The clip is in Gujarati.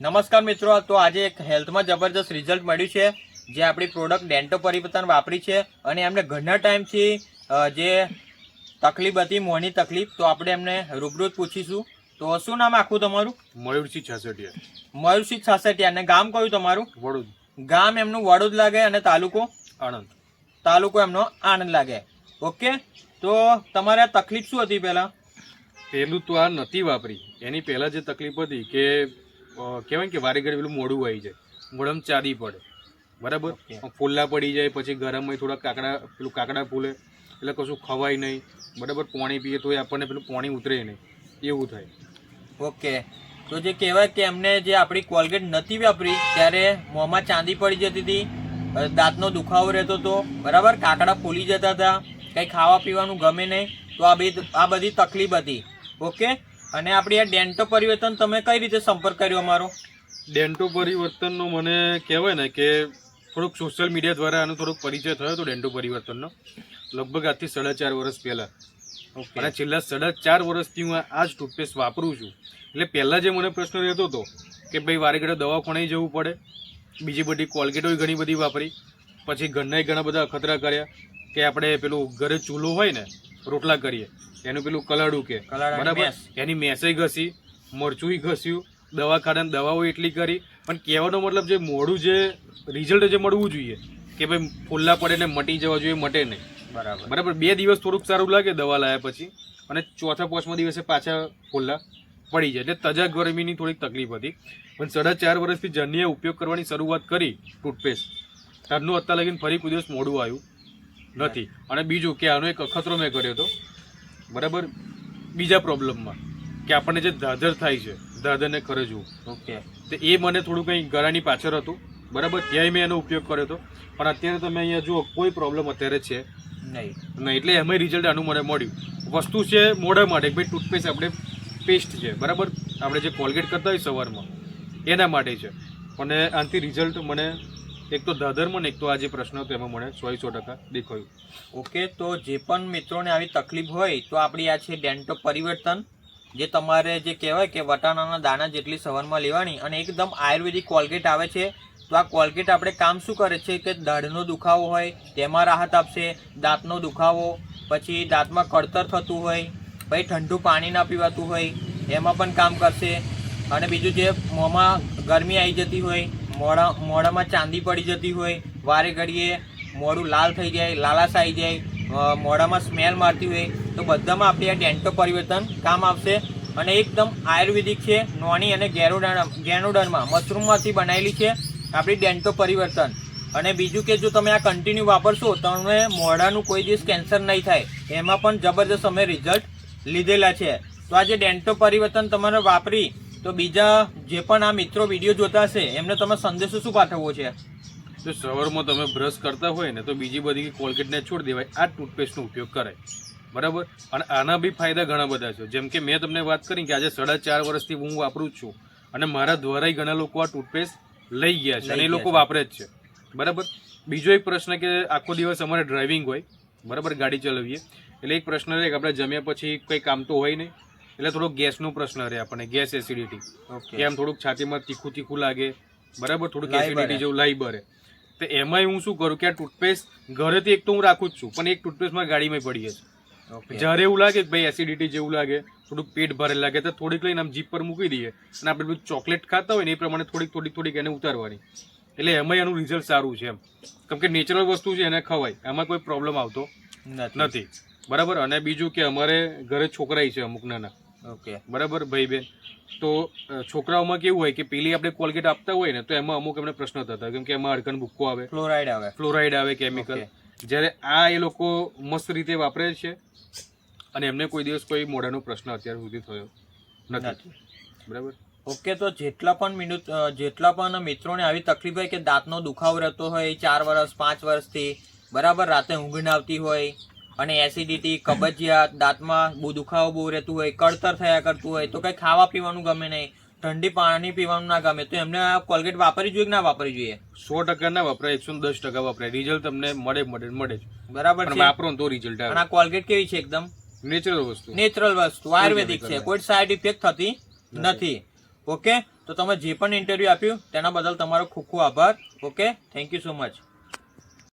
નમસ્કાર મિત્રો તો આજે એક હેલ્થમાં જબરદસ્ત રિઝલ્ટ મળ્યું છે જે આપણી પ્રોડક્ટ ડેન્ટો પરિવર્તન વાપરી છે અને એમને ઘણા ટાઈમથી જે તકલીફ હતી મોંની તકલીફ તો આપણે એમને રૂબરૂ પૂછીશું. તો શું નામ આખું તમારું? મયુરસિંહ છાસઠિયા મયુરસિંહ સાસઠિયા અને ગામ કયું તમારું? વડોદ. ગામ એમનું વડોદ લાગે અને તાલુકો? આણંદ. તાલુકો એમનો આણંદ લાગે. ઓકે? તો તમારે તકલીફ શું હતી પહેલાં? પહેલું તો આ નથી વાપરી. એની પહેલાં જે તકલીફ હતી કે કહેવાય કે વારે ઘડી પેલું મોડું આવી જાય. મોઢામાં ચાદી પડે. બરાબર? ફૂલ્લા પડી જાય પછી ગરમમાં થોડા કાકડા પેલું કાકડા ફૂલે. એટલે કશું ખવાય નહીં. બરાબર? પાણી પીએ તો આપણને પેલું પાણી ઉતરે નહીં. એવું થાય. ઓકે. તો જે કહેવાય કે એમને જે આપણી કોલગેટ નથી વાપરી ત્યારે મોંમાં ચાંદી પડી જતી હતી. દાંતનો દુખાવો રહેતો હતો. બરાબર? કાકડા ફૂલી જતા હતા. કંઈ ખાવા પીવાનું ગમે નહીં. તો આ બધી આ બધી તકલીફ હતી. ઓકે? અને આપણી આ ડેન્ટો પરિવર્તન તમે કઈ રીતે સંપર્ક કર્યો અમારો? ડેન્ટો પરિવર્તનનો મને કહેવાય ને કે થોડુંક સોશિયલ મીડિયા દ્વારા આનો થોડોક પરિચય થયો હતો ડેન્ટો પરિવર્તનનો. લગભગ આજથી સાડા ચાર વર્ષ પહેલાં. ઓકે અને છેલ્લા સાડા ચાર વર્ષથી હું આ જ ટૂથપેસ્ટ વાપરું છું. એટલે પહેલાં જે મને પ્રશ્ન રહેતો હતો કે ભાઈ વારે ઘડે દવાખાને જવું પડે. બીજી બધી કોલગેટો ઘણી બધી વાપરી. પછી ઘરનાય ઘણા બધા અખતરા કર્યા કે આપણે પેલું ઘરે ચૂલો હોય ને રોટલા કરીએ. એનું પેલું કલાડું કે. બરાબર? એની મેસેય ઘસી મરચુંય ઘસ્યું દવાખાના દવાઓ એટલી કરી. પણ કહેવાનો મતલબ જે મોડું જે રિઝલ્ટ જે મળવું જોઈએ કે ભાઈ ફૂલ્લા પડે ને મટી જવા જોઈએ મટે નહીં. બરાબર. બરાબર? બે દિવસ થોડુંક સારું લાગે દવા લાયા પછી અને ચોથા પાંચમા દિવસે પાછા ફૂલ્લા પડી જાય. એટલે તજા ગરમીની થોડીક તકલીફ હતી. પણ સાડા ચાર વર્ષથી જર્નીએ ઉપયોગ કરવાની શરૂઆત કરી ટૂથપેસ્ટ. ત્યારનું અત્યાર લગીને ફરી કોઈ દિવસ મોડું આવ્યું. નથી. અને બીજું કે આનો એક અખતરો મેં કર્યો હતો. બરાબર? બીજા પ્રોબ્લેમમાં કે આપણને જે દાદર થાય છે દાદરને ખરજવું. ઓકે. તો એ મને થોડું કંઈ ગળાની પાછળ હતું. બરાબર? ત્યાંય મેં એનો ઉપયોગ કર્યો હતો. પણ અત્યારે તમે અહીંયા જુઓ કોઈ પ્રોબ્લેમ અત્યારે છે નહીં. નહીં. એટલે એમાંય રિઝલ્ટ આનું મને મળ્યું. વસ્તુ છે મોઢા માટે ભાઈ ટૂથપેસ્ટ આપણે પેસ્ટ છે. બરાબર? આપણે જે કોલગેટ કરતા હોય સવારમાં એના માટે છે. અને આનાથી રિઝલ્ટ મને એક તો દાદરમાં ને એક તો આ જે પ્રશ્ન હતો એમાં મને સો સો ટકા, દેખાયું. ઓકે, તો જે પણ મિત્રોને આવી તકલીફ હોય, તો આપણી આ છે ડેન્ટો પરિવર્તન, જે તમારે જે કહેવાય કે વટાણાના દાણા જેટલી સવારમાં લેવાની અને એકદમ આયુર્વેદિક કોલગેટ આવે છે, તો આ કોલગેટ આપણે કામ શું કરે છે કે દાઢનો દુખાવો હોય, તેમાં રાહત આપશે, દાંતનો દુખાવો, પછી દાંતમાં કળતર થતું હોય, પછી ઠંડુ પાણી ના પીવાતું હોય, એમાં પણ કામ કરશે. અને બીજું જે મોંમાં ગરમી આવી જતી હોય મોઢા મોડામાં ચાંદી પડી જતી હોય, વારે ઘડીએ મોડું લાલ થઈ જાય, લાલાશ આવી જાય મોડામાં સ્મેલ મારતી હોય, તો બધામાં આપણે આ ડેન્ટો પરિવર્તન કામ આવશે. અને એકદમ આયુર્વેદિક છે, નોની અને ગેરોડન ગેનોડનમાં મશરૂમમાંથી બનાવેલી છે આપણી ડેન્ટો પરિવર્તન. અને બીજું કે જો તમે આ કન્ટિન્યુ વાપરશો તમને મોઢાનું કોઈ દિવસ કેન્સર નહીં થાય. એમાં પણ જબરદસ્ત અમે રિઝલ્ટ લીધેલા છે. તો આજે ડેન્ટો પરિવર્તન તમારે વાપરી તો બીજા જે પણ આ મિત્રો વીડિયો જોતા હશે એમને તમે સંદેશો શું પાઠવવો છે? જો સવારમાં તમે બ્રશ કરતા હોય ને તો બીજી બધી કોલગેટને છોડી દેવાય. આ ટૂથપેસ્ટનો ઉપયોગ કરાય. બરાબર? અને આના બી ફાયદા ઘણા બધા છે. જેમ કે મેં તમને વાત કરી કે આજે સાડા ચાર વર્ષથી હું વાપરું છું. અને મારા દ્વારાય ઘણા લોકો આ ટૂથપેસ્ટ લઈ ગયા છે અને એ લોકો વાપરે જ છે. બરાબર? બીજો એક પ્રશ્ન કે આખો દિવસ અમારે ડ્રાઇવિંગ હોય. બરાબર? ગાડી ચલાવીએ. એટલે એક પ્રશ્ન રહે કે આપણે જમ્યા પછી કંઈ કામ તો હોય નહીં? એટલે થોડો ગેસનો પ્રશ્ન રહે આપણને ગેસ એસિડિટી આમ થોડુંક છાતીમાં તીખું તીખું લાગે બરાબર? થોડુંક એસિડિટી જેવું લાઈ બરે તો એમાંય હું શું કરું કે આ ટૂથપેસ્ટ ઘરેથી એક તો હું રાખું જ છું પણ એક ટૂથપેસ્ટ મારી ગાડીમાં પડી છે જ્યારે એવું લાગે કે ભાઈ એસિડિટી જેવું લાગે થોડુંક પેટ ભરેલ લાગે તો થોડીક લઈને આમ જીપ પર મૂકી દઈએ અને આપણે બધું ચોકલેટ ખાતા હોય ને એ પ્રમાણે થોડીક થોડીક થોડીક એને ઉતારવાની. એટલે એમાંય એનું રિઝલ્ટ સારું છે એમ. કેમ કે નેચરલ વસ્તુ છે એને ખવાય. એમાં કોઈ પ્રોબ્લેમ આવતો નથી. બરાબર? અને બીજું કે અમારે ઘરે છોકરાય છે અમુક નાના. ઓકે. બરાબર ભાઈ બેન તો છોકરાઓમાં કેવું હોય કે પેલી આપણે કોલગેટ આપતા હોય ને તો એમાં અમુક એમને પ્રશ્ન થતા કેમ કે એમાં અડકણ ભૂક્કો આવે. ફ્લોરાઇડ આવે. ફ્લોરાઇડ આવે કેમિકલ. જ્યારે આ એ લોકો મસ્ત રીતે વાપરે છે અને એમને કોઈ દિવસ કોઈ મોઢાનો પ્રશ્ન અત્યાર સુધી થયો નથી. બરાબર? ઓકે તો જેટલા પણ મિનિટ જેટલા પણ મિત્રોને આવી તકલીફ હોય કે દાંતનો દુખાવો રહેતો હોય ચાર વર્ષ પાંચ વર્ષથી બરાબર રાતે ઊંઘ ના આવતી હોય અને એસિડિટી કબજિયાત દાંતમાં બહુ દુખાવો બહુ રહેતું હોય કળતર થયા કરતું હોય તો કંઈ ખાવા પીવાનું ગમે નહીં ઠંડી પાણી પીવાનું ના ગમે તો એમને આ કોલગેટ વાપરવી જોઈએ કે ના વાપરવી જોઈએ? સો ટકા ના વપરાય એકસો દસ ટકા વપરાય. રિઝલ્ટ તમને મળે મળે મળે બરાબર છે. વાપરો તો રિઝલ્ટ આવે. આ કોલગેટ કેવી છે એકદમ? નેચરલ વસ્તુ. નેચરલ વસ્તુ આયુર્વેદિક છે કોઈ સાઈડ ઇફેક્ટ થતી નથી. ઓકે તો તમે જે પણ ઇન્ટરવ્યુ આપ્યું તેના બદલ તમારો ખૂબ ખૂબ આભાર. Okay thank you so much